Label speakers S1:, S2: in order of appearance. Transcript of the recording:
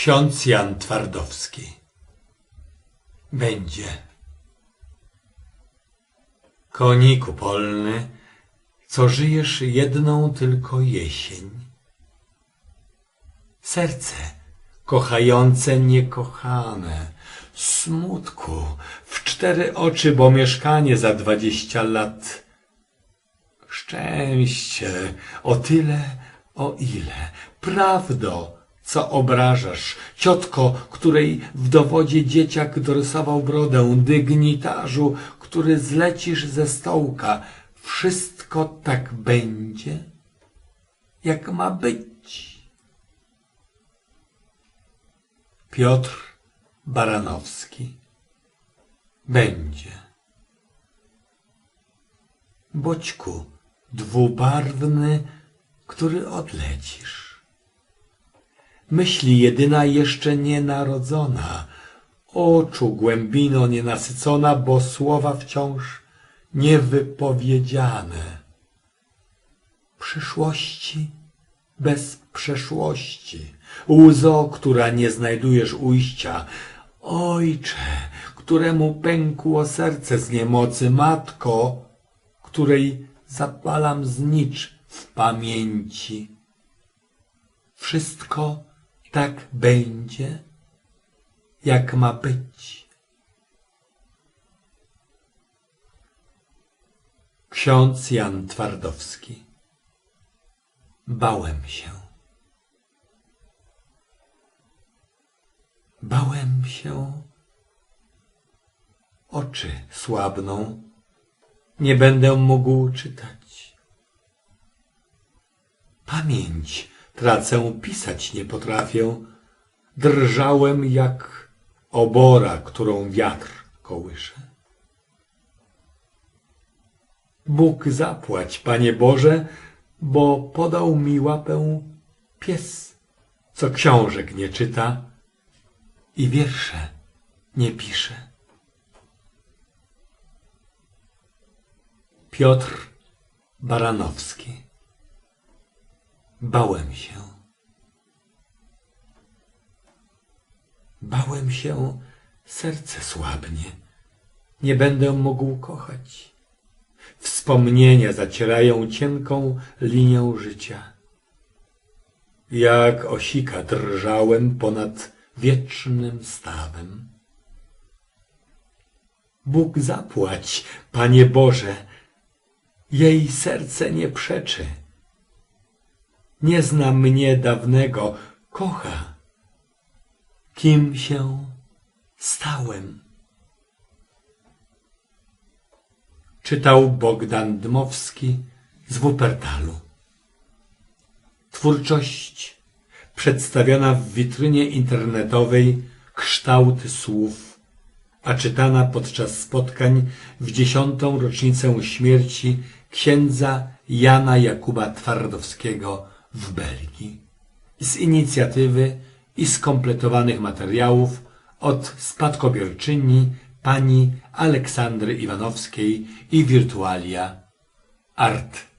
S1: Ksiądz Jan Twardowski Będzie Koniku polny, co żyjesz jedną tylko jesień. Serce kochające niekochane, smutku w cztery oczy, bo mieszkanie za dwadzieścia lat. Szczęście o tyle, o ile, prawdo, co obrażasz, ciotko, której w dowodzie dzieciak dorysował brodę, dygnitarzu, który zlecisz ze stołka, wszystko tak będzie, jak ma być. Piotr Baranowski Będzie. Boćku, dwubarwny, który odlecisz. Myśli jedyna jeszcze nienarodzona, oczu głębino nienasycona, bo słowa wciąż niewypowiedziane. Przyszłości bez przeszłości, łzo, która nie znajdujesz ujścia, ojcze, któremu pękło serce z niemocy, matko, której zapalam znicz w pamięci. Wszystko tak będzie, jak ma być. Ksiądz Jan Twardowski Bałem się. Bałem się. Oczy słabną. Nie będę mógł czytać. Pamięć tracę, pisać nie potrafię. Drżałem jak obora, którą wiatr kołysze. Bóg zapłać, Panie Boże, bo podał mi łapę pies, co książek nie czyta i wiersze nie pisze. Piotr Baranowski Bałem się. Bałem się, serce słabnie. Nie będę mógł kochać. Wspomnienia zacierają cienką linię życia. Jak osika drżałem ponad wiecznym stawem. Bóg zapłać, Panie Boże, jej serce nie przeczy. Nie zna mnie dawnego, kocha. Kim się stałem? Czytał Bogdan Dmowski z Wuppertalu. Twórczość przedstawiona w witrynie internetowej kształty słów, a czytana podczas spotkań w dziesiątą rocznicę śmierci księdza Jana Jakuba Twardowskiego w Belgii. Z inicjatywy i skompletowanych materiałów od spadkobierczyni pani Aleksandry Iwanowskiej i Wirtualia Art